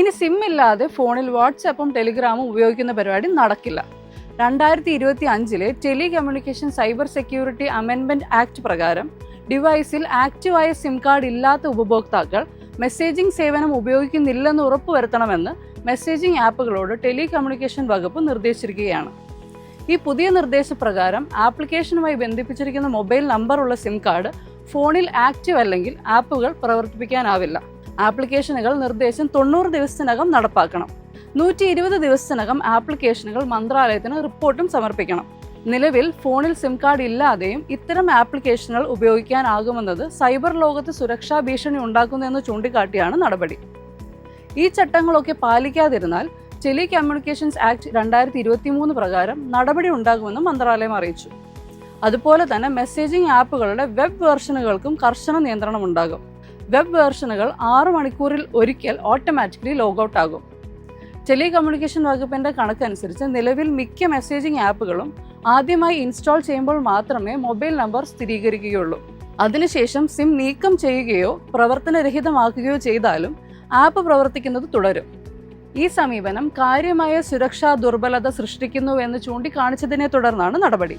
ഇനി സിം ഇല്ലാതെ ഫോണിൽ വാട്സാപ്പും ടെലിഗ്രാമും ഉപയോഗിക്കുന്ന പരിപാടി നടക്കില്ല. രണ്ടായിരത്തി ഇരുപത്തി അഞ്ചിലെ ടെലി കമ്മ്യൂണിക്കേഷൻ സൈബർ സെക്യൂരിറ്റി അമെൻമെന്റ് ആക്ട് പ്രകാരം ഡിവൈസിൽ ആക്റ്റീവായ സിം കാർഡ് ഇല്ലാത്ത ഉപഭോക്താക്കൾ മെസ്സേജിംഗ് സേവനം ഉപയോഗിക്കുന്നില്ലെന്ന് ഉറപ്പുവരുത്തണമെന്ന് മെസ്സേജിംഗ് ആപ്പുകളോട് ടെലി കമ്മ്യൂണിക്കേഷൻ വകുപ്പ് നിർദ്ദേശിച്ചിരിക്കുകയാണ്. ഈ പുതിയ നിർദ്ദേശപ്രകാരം ആപ്ലിക്കേഷനുമായി ബന്ധിപ്പിച്ചിരിക്കുന്ന മൊബൈൽ നമ്പറുള്ള സിം കാർഡ് ഫോണിൽ ആക്റ്റീവ് അല്ലെങ്കിൽ ആപ്പുകൾ പ്രവർത്തിപ്പിക്കാനാവില്ല. ആപ്ലിക്കേഷനുകൾ നിർദ്ദേശം തൊണ്ണൂറ് ദിവസത്തിനകം നടപ്പാക്കണം. നൂറ്റി ഇരുപത് ദിവസത്തിനകം ആപ്ലിക്കേഷനുകൾ മന്ത്രാലയത്തിന് റിപ്പോർട്ടും സമർപ്പിക്കണം. നിലവിൽ ഫോണിൽ സിം കാർഡ് ഇല്ലാതെയും ഇത്തരം ആപ്ലിക്കേഷനുകൾ ഉപയോഗിക്കാനാകുമെന്നത് സൈബർ ലോകത്ത് സുരക്ഷാ ഭീഷണി ഉണ്ടാക്കുന്നതെന്ന് ചൂണ്ടിക്കാട്ടിയാണ് നടപടി. ഈ ചട്ടങ്ങളൊക്കെ പാലിക്കാതിരുന്നാൽ ടെലി കമ്മ്യൂണിക്കേഷൻസ് ആക്ട് രണ്ടായിരത്തി ഇരുപത്തി മൂന്ന് പ്രകാരം നടപടി ഉണ്ടാകുമെന്നും മന്ത്രാലയം അറിയിച്ചു. അതുപോലെ തന്നെ മെസ്സേജിംഗ് ആപ്പുകളുടെ വെബ് വേർഷനുകൾക്കും കർശന നിയന്ത്രണം ഉണ്ടാകും വെബ് വേർഷനുകൾ ആറ് മണിക്കൂറിൽ ഒരിക്കൽ ഓട്ടോമാറ്റിക്കലി ലോഗൌട്ട് ആകും. ടെലി കമ്മ്യൂണിക്കേഷൻ വകുപ്പിന്റെ കണക്കനുസരിച്ച് നിലവിൽ മിക്ക മെസ്സേജിംഗ് ആപ്പുകളും ആദ്യമായി ഇൻസ്റ്റാൾ ചെയ്യുമ്പോൾ മാത്രമേ മൊബൈൽ നമ്പർ സ്ഥിരീകരിക്കുകയുള്ളൂ. അതിനുശേഷം സിം നീക്കം ചെയ്യുകയോ പ്രവർത്തനരഹിതമാക്കുകയോ ചെയ്താലും ആപ്പ് പ്രവർത്തിക്കുന്നത് തുടരും. ഈ സമീപനം കാര്യമായ സുരക്ഷാ ദുർബലത സൃഷ്ടിക്കുന്നുവെന്ന് ചൂണ്ടിക്കാണിച്ചതിനെ തുടർന്നാണ് നടപടി.